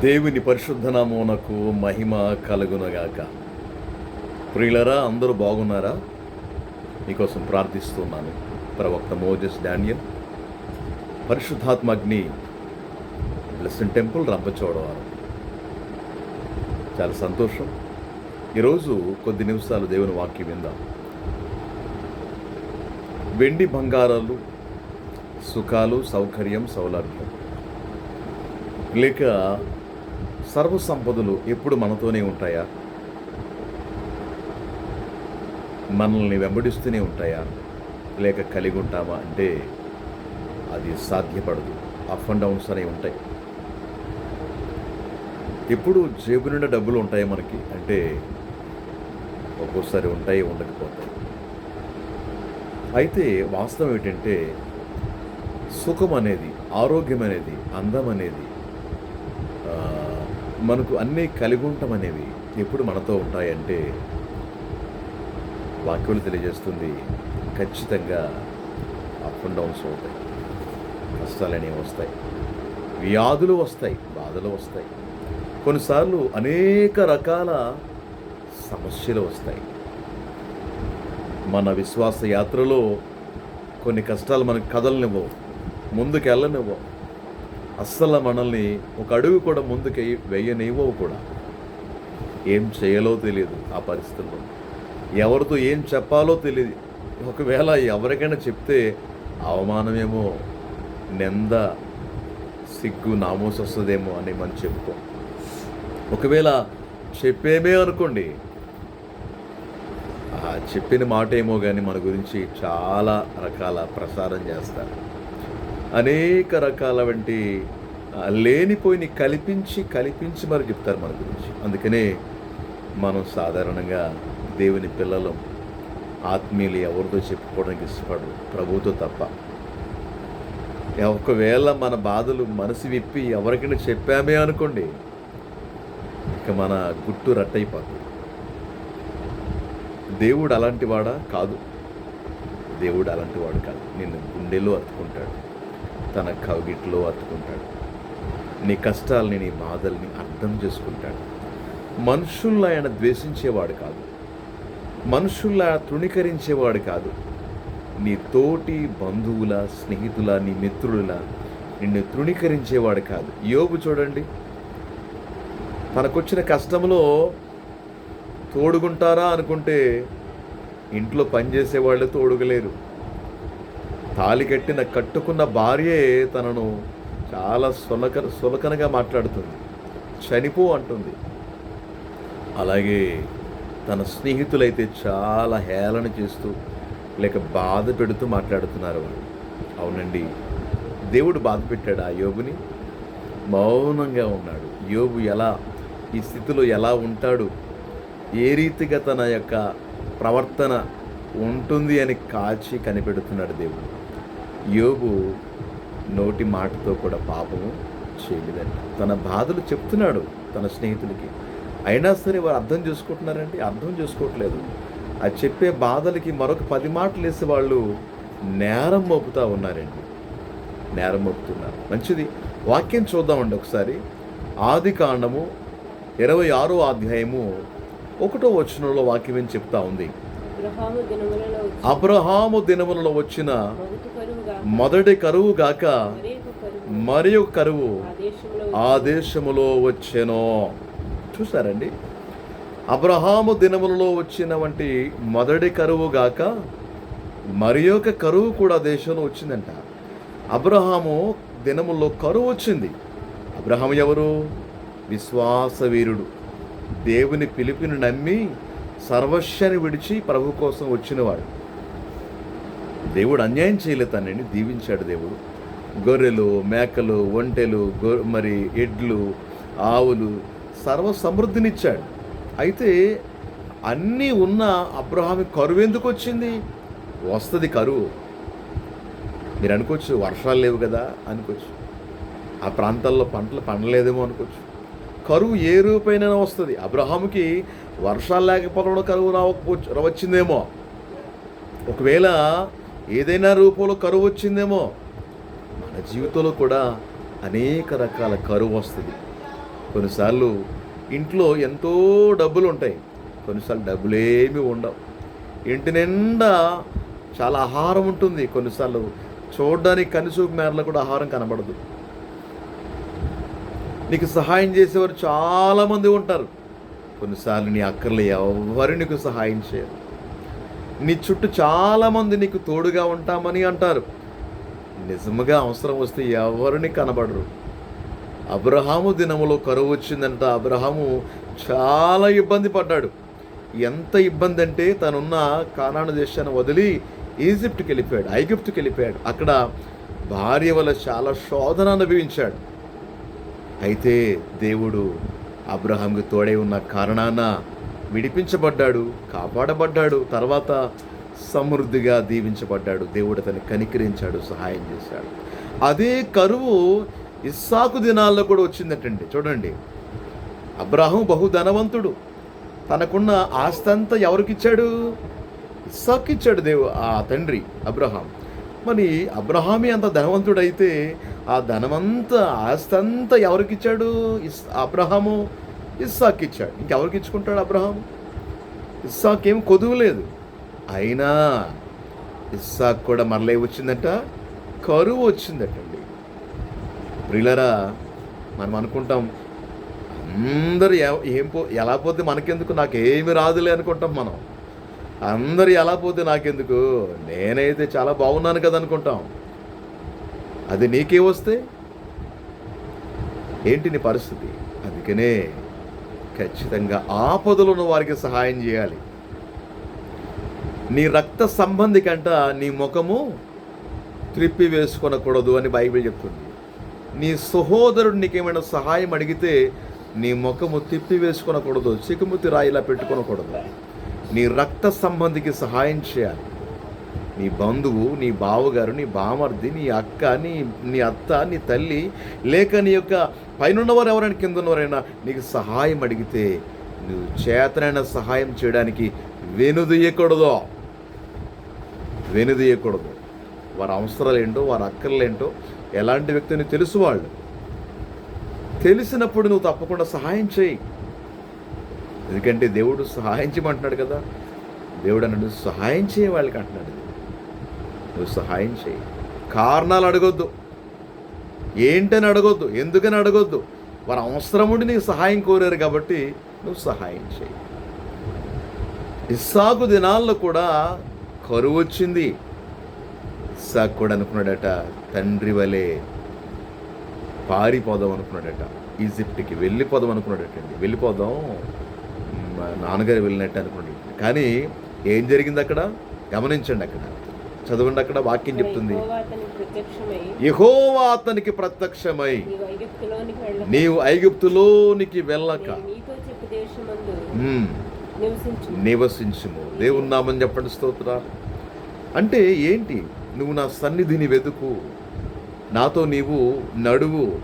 దేవుని పరిశుద్ధనామోనకు మహిమ కలుగునగాక. ప్రియులరా అందరూ బాగున్నారా? మీకోసం ప్రార్థిస్తున్నాను. ప్రవక్త మోజెస్ డానియల్. పరిశుద్ధాత్మగ్ని బ్లెస్సన్ టెంపుల్ రంపచోడవారు. చాలా సంతోషం. ఈరోజు కొద్ది నిమిషాలు దేవుని వాక్యం విందాం. వెండి బంగారాలు సుఖాలు సౌకర్యం సౌలభ్యం. లేక సర్వ సంపదలు ఎప్పుడు మనతోనే ఉంటాయా? మనల్ని వెంబడిస్తూనే ఉంటాయా? లేక కలిగి ఉంటామా అంటే అది సాధ్యపడదు. అప్ అండ్ డౌన్స్ అనేవి ఉంటాయి. ఎప్పుడు జేబు నిండా డబ్బులు ఉంటాయి మనకి? అంటే ఒక్కోసారి ఉంటాయి ఉండకపోతాయి. అయితే వాస్తవం ఏంటంటే సుఖం అనేది ఆరోగ్యం అనేది అందం అనేది మనకు అన్నీ కలిగి ఉండటం అనేవి ఎప్పుడు మనతో ఉంటాయంటే వాక్యులు తెలియజేస్తుంది ఖచ్చితంగా అప్ అండ్ డౌన్స్ అవుతాయి కష్టాలు అనేవి వస్తాయి. వ్యాధులు వస్తాయి. బాధలు వస్తాయి. కొన్నిసార్లు అనేక రకాల సమస్యలు వస్తాయి. మన విశ్వాస యాత్రలో కొన్ని కష్టాలు మనకు కదలనివ్వవు. ముందుకు వెళ్ళనివ్వవు అస్సలు మనల్ని ఒక అడుగు కూడా ముందుకు వెయ్యనివ్వవు కూడా. ఏం చేయాలో తెలియదు ఆ పరిస్థితుల్లో. ఎవరితో ఏం చెప్పాలో తెలియదు. ఒకవేళ ఎవరికైనా చెప్తే అవమానమేమో నింద సిగ్గు నామోస్ వస్తుందేమో అని మనం చెప్పుకో. ఒకవేళ చెప్పేమే అనుకోండి. ఆ చెప్పిన మాట ఏమో కానీ మన గురించి చాలా రకాల ప్రసారం చేస్తారు. అనేక రకాల వంటి లేనిపోయిన కల్పించి కల్పించి మరి చెప్తారు మన గురించి. అందుకనే మనం సాధారణంగా దేవుని పిల్లలు ఆత్మీయులు ఎవరితో చెప్పుకోవడానికి ఇష్టపడరు. ప్రభుతో తప్ప. ఒకవేళ మన బాధలు మనసు విప్పి ఎవరికైనా చెప్పామే అనుకోండి ఇక మన గుట్టు రట్టయిపోతుంది. దేవుడు అలాంటి వాడా? కాదు. దేవుడు అలాంటి వాడు కాదు. నిన్ను గుండెలో అతుకుంటాడు తన కవిగిట్లో అతుకుంటాడు. నీ కష్టాలని నీ బాధల్ని అర్థం చేసుకుంటాడు. మనుషుల్లో ఆయన ద్వేషించేవాడు కాదు. మనుషుల్లా తృణీకరించేవాడు కాదు. నీ తోటి బంధువుల స్నేహితుల నీ మిత్రుల నిన్ను తృణీకరించేవాడు కాదు. యోగు చూడండి. తనకొచ్చిన కష్టంలో తోడుగుంటారా అనుకుంటే ఇంట్లో పనిచేసే వాళ్ళు తోడుగలేరు. తాలి కట్టిన కట్టుకున్న భార్యే తనను చాలా సులక సులకనగా మాట్లాడుతుంది. చనిపో అంటుంది. అలాగే తన స్నేహితులైతే చాలా హేళన చేస్తూ లేక బాధ పెడుతూ మాట్లాడుతున్నారు వాళ్ళు. అవునండి దేవుడు బాధ పెట్టాడు ఆ యోబుని? మౌనంగా ఉన్నాడు. యోబు ఎలా ఈ స్థితిలో ఎలా ఉంటాడు? ఏ రీతిగా తన యొక్క ప్రవర్తన ఉంటుంది అని కాచి కనిపెడుతున్నాడు దేవుడు. యోగు నోటి మాటతో కూడా పాపము చేయలేదండి. తన బాధలు చెప్తున్నాడు తన స్నేహితులకి. అయినా సరే వారు అర్థం చేసుకుంటున్నారండి? అర్థం చేసుకోవట్లేదు. అది చెప్పే బాధలకి మరొక పది మాటలు వేసి వాళ్ళు నేరం మోపుతూ ఉన్నారండి. నేరం మోపుతున్నారు. మంచిది. వాక్యం చూద్దామండి ఒకసారి. ఆది కాండము ఇరవై ఆరో అధ్యాయము ఒకటో వచనంలో వాక్యం ఏం చెప్తా ఉంది? అబ్రహాము దినములలో వచ్చిన మొదటి కరువు గాక మరేక కరువు మరి ఒక కరువు ఆ దేశంలో ఆ దేశములో వచ్చెను. చూసారండి? అబ్రహాము దినములలో వచ్చిన వంటి మొదటి కరువు గాక మరి ఒక కరువు కూడా దేశంలో వచ్చిందంట. అబ్రహాము దినముల్లో కరువు వచ్చింది. అబ్రహాము ఎవరు? విశ్వాసవీరుడు. దేవుని పిలుపుని నమ్మి సర్వస్యాన్ని విడిచి ప్రభు కోసం వచ్చినవాడు. దేవుడు అన్యాయం చేయలేతానండి దీవించాడు దేవుడు. గొర్రెలు మేకలు ఒంటెలు గొ మరి ఎడ్లు ఆవులు సర్వ సమృద్ధినిచ్చాడు అయితే అన్నీ ఉన్న అబ్రహామి కరువు ఎందుకు వచ్చింది? వస్తుంది కరువు. మీరు అనుకోవచ్చు వర్షాలు లేవు కదా అనుకోవచ్చు. ఆ ప్రాంతాల్లో పంటలు పండలేదేమో అనుకోవచ్చు. కరువు ఏ రూపైనా వస్తుంది. అబ్రహాముకి వర్షాలు లేకపోవడం కరువు రావకపోవచ్చు వచ్చిందేమో ఒకవేళ ఏదైనా రూపంలో కరువు వచ్చిందేమో మన జీవితంలో కూడా అనేక రకాల కరువు వస్తుంది. కొన్నిసార్లు ఇంట్లో ఎంతో డబ్బులు ఉంటాయి కొన్నిసార్లు డబ్బులేమీ ఉండవు. ఇంటి నిండా చాలా ఆహారం ఉంటుంది. కొన్నిసార్లు చూడడానికి కనిసూపు మేరలో కూడా ఆహారం కనబడదు. నీకు సహాయం చేసేవారు చాలామంది ఉంటారు. కొన్నిసార్లు నీ అక్కర్లు ఎవరు నీకు సహాయం చేయరు. నీ చుట్టూ చాలామంది నీకు తోడుగా ఉంటామని అంటారు. నిజముగా అవసరం వస్తే ఎవరిని కనబడరు. అబ్రహాము దినములో కరువు వచ్చిందంట. అబ్రహాము చాలా ఇబ్బంది పడ్డాడు. ఎంత ఇబ్బంది అంటే తనున్న కానాను దేశాన్ని వదిలి ఈజిప్ట్కి వెళ్ళిపోయాడు ఐగిప్ట్కి వెళ్ళిపోయాడు అక్కడ భార్య వల్ల చాలా శోధన అనుభవించాడు. అయితే దేవుడు అబ్రహాంకి తోడై ఉన్న కారణాన విడిపించబడ్డాడు కాపాడబడ్డాడు తర్వాత సమృద్ధిగా దీవించబడ్డాడు. దేవుడు అతన్ని కనికరించాడు సహాయం చేశాడు. అదే కరువు ఇస్సాకు దినాల్లో కూడా వచ్చిందటండి. చూడండి. అబ్రాహం బహు ధనవంతుడు తనకున్న ఆస్తి అంతా ఎవరికిచ్చాడు ఇస్సాకు ఇచ్చాడు దేవు ఆ తండ్రి అబ్రహాం. మరి అబ్రహామే అంత ధనవంతుడైతే ఆ ధనమంతా ఆస్తి అంతా ఎవరికిచ్చాడు ఇస్ అబ్రహాము ఇస్సాక్ ఇచ్చాడు. ఇంకెవరికి ఇచ్చుకుంటాడు అబ్రహాము? ఇస్సాక్ ఏం కొదువు లేదు. అయినా ఇస్సాక్ కూడా మరలే వచ్చిందట కరువు వచ్చిందటండి. ప్రిలరా మనం అనుకుంటాం అందరూ ఏం పో ఎలా పోతే మనకెందుకు? నాకేమి రాదులే అనుకుంటాం మనం. అందరు ఎలా పోతే నాకెందుకు? నేనైతే చాలా బాగున్నాను కదా అనుకుంటాం. అది నీకే వస్తే? ఏంటి నీ పరిస్థితి? అందుకనే ఖచ్చితంగా ఆపదలు ఉన్న వారికి సహాయం చేయాలి. నీ రక్త సంబంధి కంట నీ ముఖము త్రిప్పి వేసుకొనకూడదు అని బైబిల్ చెప్తుంది. నీ సహోదరుడు నీకేమైనా సహాయం అడిగితే నీ ముఖము తిప్పి వేసుకొనకూడదు చికుముతి రాయిలా పెట్టుకొనకూడదు. నీ రక్త సంబంధికి సహాయం చేయాలి. నీ బంధువు నీ బావగారు నీ బామర్ది నీ అక్క నీ నీ అత్త నీ తల్లి లేక నీ యొక్క పైనున్నవారు ఎవరైనా కింద ఉన్నవారైనా నీకు సహాయం అడిగితే నువ్వు చేతనైన సహాయం చేయడానికి వెనుదీయకూడదు వెనుదీయకూడదు వారి అవసరాలు ఏంటో వారి అక్కర్లు ఏంటో ఎలాంటి వ్యక్తిని తెలుసు వాళ్ళు తెలిసినప్పుడు నువ్వు తప్పకుండా సహాయం చేయి. ఎందుకంటే దేవుడు సహాయించమంటున్నాడు కదా. దేవుడు అన్నాడు సహాయం చేయ వాళ్ళకి అంటున్నాడు. నువ్వు సహాయం చేయి. కారణాలు అడగొద్దు. ఏంటని అడగొద్దు? ఎందుకని అడగొద్దు? వారి అవసరముడి నీకు సహాయం కోరారు కాబట్టి నువ్వు సహాయం చేయి. ఇస్సాకు దినాల్లో కూడా కరువు వచ్చింది. ఇస్సాకు కూడా అనుకున్నాడట తండ్రి వలె పారిపోదాం అనుకున్నాడట. ఈజిప్ట్కి వెళ్ళిపోదాం అనుకున్నాడటండి. వెళ్ళిపోదాం. నాన్నగారు వెళ్ళినట్టు అనుకున్నాడు కానీ ఏం జరిగింది అక్కడ? గమనించండి అక్కడ. చదవండి అక్కడ వాక్యం చెప్తుంది. యెహోవా అతనికి ప్రత్యక్షమై. నీవు ఐగుప్తులోనికి వెళ్ళక. నివసించుము. దేవుని నామని చెప్పండి స్తోత్ర. అంటే ఏంటి? నువ్వు నా సన్నిధిని వెతుకు. నాతో నీవు నడువు.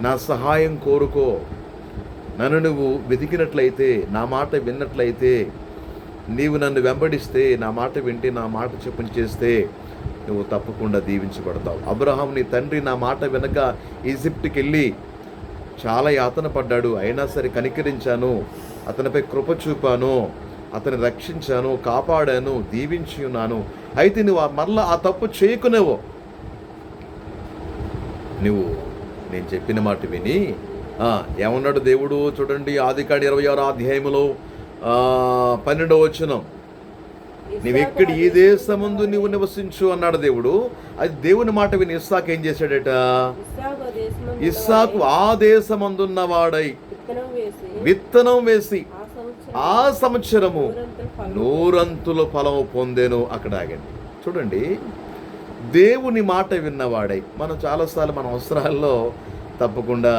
నా సహాయం కోరుకో. నన్ను నువ్వు వెతికినట్లయితే నా మాట విన్నట్లయితే నీవు నన్ను వెంబడిస్తే నా మాట వింటే నా మాట చెప్పుని చేస్తే నువ్వు తప్పకుండా దీవించబడతావు. అబ్రహాం నీ తండ్రి నా మాట వెనక ఈజిప్ట్కి వెళ్ళి చాలా యాతన పడ్డాడు. అయినా సరే కనికరించాను. అతనిపై కృప చూపాను. అతన్ని రక్షించాను. కాపాడాను. దీవించి ఉన్నాను. అయితే నువ్వు మరలా ఆ తప్పు చేయకునేవో. నువ్వు నేను చెప్పిన మాట విని ఏమన్నాడు దేవుడు చూడండి ఆదికాడి ఇరవై ఆరో అధ్యాయములో ఆ, పన్నెండవ వచనం. నీవెక్కడి ఈ దేశమందు నీవు నివసించు అన్నాడు దేవుడు. అది దేవుని మాట విని ఇస్సాకు ఏం చేశాడట? ఇస్సాకు ఆ దేశమందు ఇస్సాకు ఆ దేశమందున్న వాడై విత్తనం వేసి ఆ సంవత్సరం ఆ సంవత్సరము నూరంతల ఫలం నూరంతుల ఫలము పొందేను అక్కడ ఆగండి. చూడండి దేవుని మాట విన్నవాడై మనం చాలాసార్లు మన అవసరాల్లో తప్పకుండా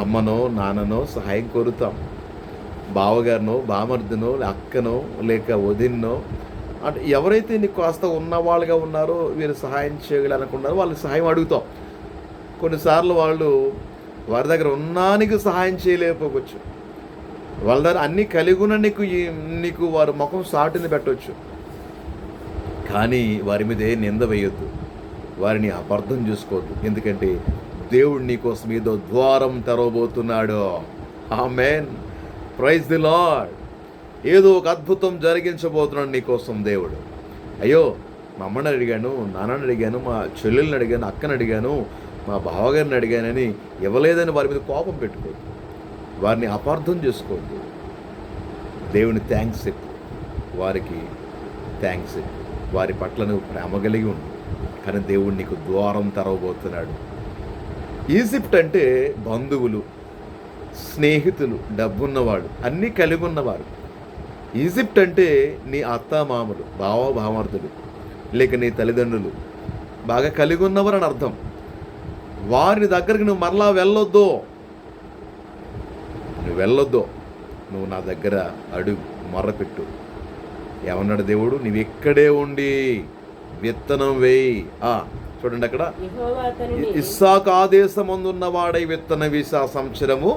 అమ్మనో నాన్ననో సహాయం కోరుతాం. బావగారినో బామర్దినో అక్కనో లేక వదిన్నో అంటే ఎవరైతే నీకు కాస్త ఉన్నవాళ్ళుగా ఉన్నారో వీరు సహాయం చేయగలనుకున్నారో వాళ్ళకి సహాయం అడుగుతాం. కొన్నిసార్లు వాళ్ళు వారి దగ్గర ఉన్నానికి సహాయం చేయలేకపోవచ్చు. వాళ్ళ దగ్గర అన్నీ కలిగి ఉన్న నీకు నీకు వారు ముఖం సాటిని పెట్టవచ్చు కానీ వారి మీద ఏ నింద వేయొద్దు. వారిని అపార్థం చేసుకోవద్దు. ఎందుకంటే దేవుడు నీకోసం ఏదో ద్వారం తెరవబోతున్నాడు. ఆమెన్. ప్రైజ్ ది లాడ్ ఏదో ఒక అద్భుతం జరిగించబోతున్నాడు నీకోసం దేవుడు. అయ్యో మా అమ్మని అడిగాను నాన్నని అడిగాను మా చెల్లెల్ని అడిగాను అక్కని అడిగాను మా బావగారిని అడిగానని ఇవ్వలేదని వారి మీద కోపం పెట్టుకోవద్దు వారిని అపార్థం చేసుకోవద్దు దేవుని థ్యాంక్స్ చెప్పు. వారికి థ్యాంక్స్ చెప్పు. వారి పట్ల నువ్వు ప్రేమ కలిగి ఉండు. కానీ దేవుడు నీకు ద్వారం తెరవబోతున్నాడు. ఈజిప్ట్ అంటే బంధువులు స్నేహితులు డబ్బున్నవాడు అన్నీ కలిగి ఉన్నవారు ఈజిప్ట్ అంటే నీ అత్తామామలు బావ భామార్థులు లేక నీ తల్లిదండ్రులు. బాగా కలిగి ఉన్నవారు అని అర్థం. వారి దగ్గరికి నువ్వు మరలా వెళ్ళొద్దు. నువ్వు వెళ్ళొద్దు. నువ్వు నా దగ్గర అడుగు మొర్రపెట్టు ఏమన్నాడు దేవుడు? నువ్వు ఇక్కడే ఉండి విత్తనం వేయి. ఆ, చూడండి అక్కడ. యెహోవా అతనిని ఇస్సాకు ఆదేశమందున్న వాడై విత్తన వేసి ఆ సంవత్సరము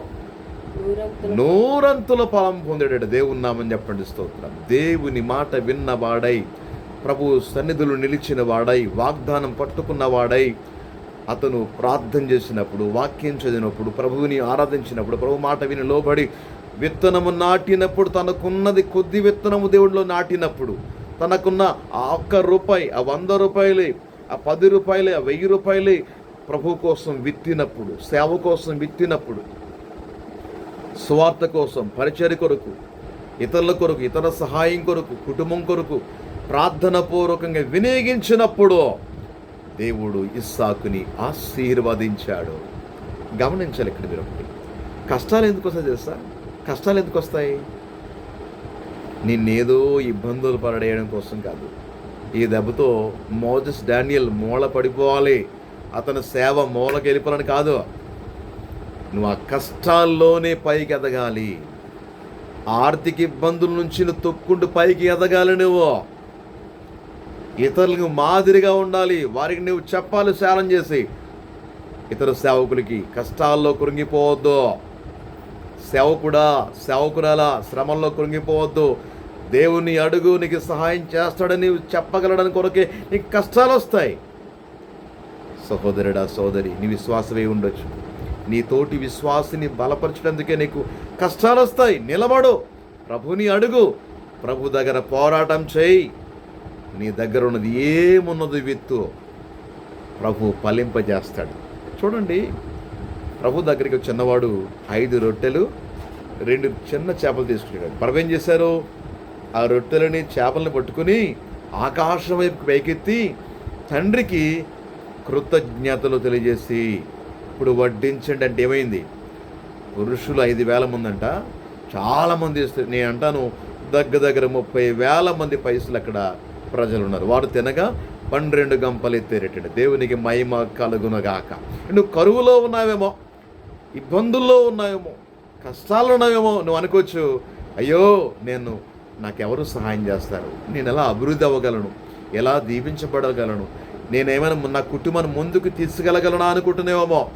నూరంతుల ఫలం పొందాడు దేవుని నామని చెప్పండి స్తోత్రం. దేవుని మాట విన్నవాడై ప్రభు సన్నిధులు నిలిచిన వాడై వాగ్దానం పట్టుకున్న వాడై అతను ప్రార్థన చేసినప్పుడు వాక్యం చదివినప్పుడు ప్రభువుని ఆరాధించినప్పుడు ప్రభు మాట విని లోబడి విత్తనము నాటినప్పుడు తనకున్నది కొద్ది విత్తనము దేవుడిలో నాటినప్పుడు తనకున్న ఆ ఒక్క రూపాయి ఆ వంద రూపాయలే ఆ పది రూపాయలే ఆ వెయ్యి రూపాయలే ప్రభు కోసం విత్తినప్పుడు సేవ కోసం విత్తినప్పుడు స్వార్థ కోసం పరిచయ కొరకు ఇతరుల కొరకు ఇతర సహాయం కొరకు కుటుంబం కొరకు ప్రార్థన పూర్వకంగా వినియోగించినప్పుడు దేవుడు ఇస్సాకుని ఆశీర్వదించాడు. గమనించాలి ఇక్కడ మీరు ఒకటి. కష్టాలు ఎందుకు వస్తాయి తెలుసా? కష్టాలు ఎందుకు వస్తాయి? నిన్నేదో ఇబ్బందులు పడేయడం కోసం కాదు. ఈ దెబ్బతో మోజస్ డానియల్ మూల పడిపోవాలి అతని సేవ మూలకి వెళ్ళిపోవాలని కాదు. నువ్వు ఆ కష్టాల్లోనే పైకి ఎదగాలి. ఆర్థిక ఇబ్బందుల నుంచి నువ్వు తొక్కుంటూ పైకి ఎదగాలి నువ్వు. ఇతరులకు మాదిరిగా ఉండాలి. వారికి నువ్వు చెప్పాలి శాలం చేసి. ఇతర సేవకులకి కష్టాల్లో కృంగిపోవద్దు. సేవకుడా సేవకురాలా శ్రమంలో కృంగిపోవద్దు. దేవుని అడుగు నీకు సహాయం చేస్తాడని చెప్పగలడని కొరకే నీకు కష్టాలు వస్తాయి. సహోదరుడా సోదరి నీ విశ్వాసమే ఉండొచ్చు. నీ తోటి విశ్వాసిని బలపరచడందుకే నీకు కష్టాలు వస్తాయి. నిలబడు. ప్రభుని అడుగు. ప్రభు దగ్గర పోరాటం చేయి. నీ దగ్గర ఉన్నది ఏమున్నది విత్తు. ప్రభు ఫలింపజేస్తాడు. చూడండి ప్రభు దగ్గరికి చిన్నవాడు ఐదు రొట్టెలు రెండు చిన్న చేపలు తీసుకున్నాడు ప్రభు ఏం చేశారు? ఆ రొట్టెలని చేపలను పట్టుకుని ఆకాశం వైపు పైకెత్తి తండ్రికి కృతజ్ఞతలు తెలియజేసి ఇప్పుడు వడ్డించండి అంటే ఏమైంది? పురుషులు ఐదు వేల మంది అంట చాలామంది నేను అంటాను దగ్గర దగ్గర ముప్పై వేల మంది పైసలు అక్కడ ప్రజలు ఉన్నారు వారు తినగా పన్నెండు గంపలు ఎత్తేరేటండి. దేవునికి మహిమ కలుగునగాక. నువ్వు కరువులో ఉన్నావేమో ఇబ్బందుల్లో ఉన్నావేమో కష్టాలు ఉన్నావేమో నువ్వు అనుకోవచ్చు అయ్యో నేను నాకెవరు సహాయం చేస్తారు? నేను ఎలా అభివృద్ధి అవ్వగలను? ఎలా దీవించబడగలను? నేనేమైనా నా కుటుంబాన్ని ముందుకు తీసుకెళ్ళగలనా అనుకుంటున్నావేమో?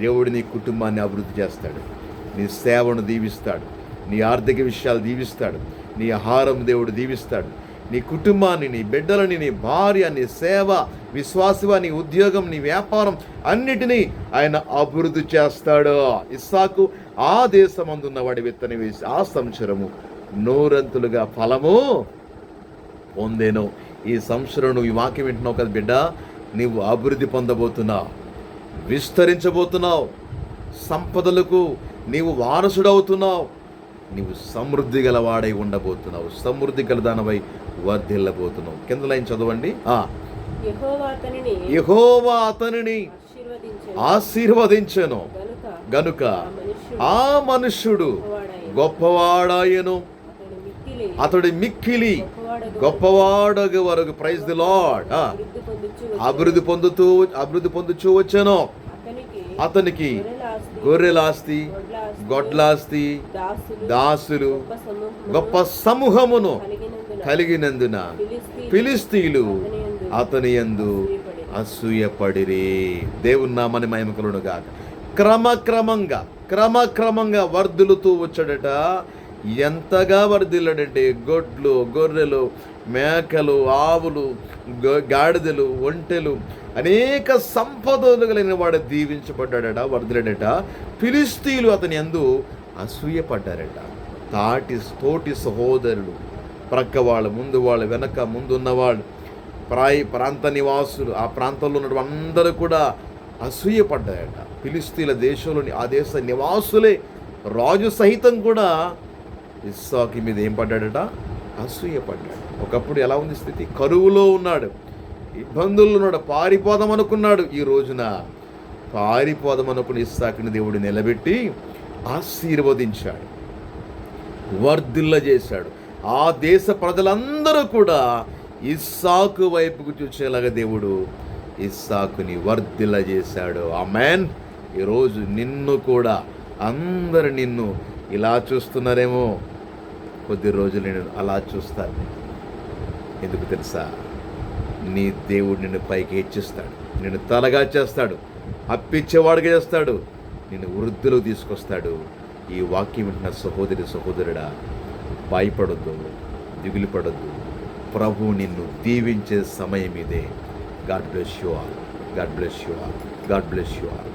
దేవుడు నీ కుటుంబాన్ని అభివృద్ధి చేస్తాడు. నీ సేవను దీవిస్తాడు. నీ ఆర్థిక విషయాలు దీవిస్తాడు. నీ ఆహారం దేవుడు దీవిస్తాడు. నీ కుటుంబాన్ని నీ బిడ్డలని నీ భార్య నీ సేవ విశ్వాసవ నీ ఉద్యోగం నీ వ్యాపారం అన్నిటినీ ఆయన అభివృద్ధి చేస్తాడు. ఇస్సాకు ఆ దేశమందున్న వాడి విత్తనం వేసి ఆ సంవత్సరము నూరంతులుగా ఫలము పొందేను. ఈ సంవత్సరం నువ్వు ఈ వాక్యం వింటున్నావు కదా బిడ్డ. నీవు అభివృద్ధి పొందబోతున్నావు. విస్తరించబోతున్నావు. సంపదలకు నీవు వారసుడవుతున్నావు. నీవు సమృద్ధి గలవాడై ఉండబోతున్నావు. సమృద్ధి గలదానవై వర్ధిల్లబోతున్నావు. కింద లైన్ చదవండి. యెహోవా అతనిని ఆశీర్వదించెను. గనుక గనుక ఆ మనుష్యుడు ఆ మనుష్యుడు గొప్పవాడాయెను. అతడు మిక్కిలి అతడి మిక్కిలి గొప్పవాడగు వరకు. ప్రైజ్ ది లాడ్ అభివృద్ధి అభివృద్ధి పొందుతూ అభివృద్ధి పొందుచూ వచ్చాను. అతనికి గొర్రెలాస్తి, గొడ్లాస్తి, దాసులు గొప్ప సమూహమును కలిగినందున ఫిలిస్తీలు అతని యందు అసూయపడిరే. అసూయపడిరి. దేవుని నామని మహిమకులుగా క్రమక్రమంగా క్రమక్రమంగా వర్ధులుతూ వచ్చాడట. ఎంతగా వర్ధిల్లాడంటే గొడ్లు గొర్రెలు మేకలు ఆవులు గ- గాడిదలు ఒంటెలు అనేక సంపదలు కలిగిన వాడు దీవించబడ్డాడట వరదలడట ఫిలిస్తీన్లు అతని ఎందు అసూయపడ్డారట. తాటి తోటి సహోదరులు ప్రక్క వాళ్ళు ముందు వాళ్ళు వెనక ముందున్నవాళ్ళు ప్రాయ ప్రాంత నివాసులు ఆ ప్రాంతంలో ఉన్నటువంటి అందరూ కూడా అసూయపడ్డారట. ఫిలిస్తీన్ల దేశంలోని ఆ దేశ నివాసులే రాజు సహితం కూడా ఇస్సాకి మీద ఏం పడ్డాడట? అసూయపడ్డాడు ఒకప్పుడు ఎలా ఉంది స్థితి? కరువులో ఉన్నాడు. ఇబ్బందుల్లో ఉన్నాడు. పారిపోదాం అనుకున్నాడు. ఈ రోజున పారిపోదాం అనుకుని ఇస్సాకుని దేవుడు నిలబెట్టి ఆశీర్వదించాడు. వర్ధిల్ల చేశాడు. ఆ దేశ ప్రజలందరూ కూడా ఇస్సాకు వైపుకు చూసేలాగా దేవుడు ఇస్సాకుని వర్ధిల్ల చేశాడు. ఆ మ్యాన్ ఈరోజు నిన్ను కూడా అందరు నిన్ను ఇలా చూస్తున్నారేమో. కొద్ది రోజులు నేను అలా చూస్తాను ఎందుకు తెలుసా? నీ దేవుడు నిన్ను పైకి హెచ్చిస్తాడు. నిన్ను తలగా చేస్తాడు. అప్పిచ్చేవాడుగా చేస్తాడు. నిన్ను వృద్ధిలో తీసుకొస్తాడు. ఈ వాక్యం వింటున్న సహోదరి సహోదరుడా భయపడొద్దు దిగులు పడొద్దు ప్రభు నిన్ను దీవించే సమయం ఇదే. God bless you all. God bless you all. God bless you all.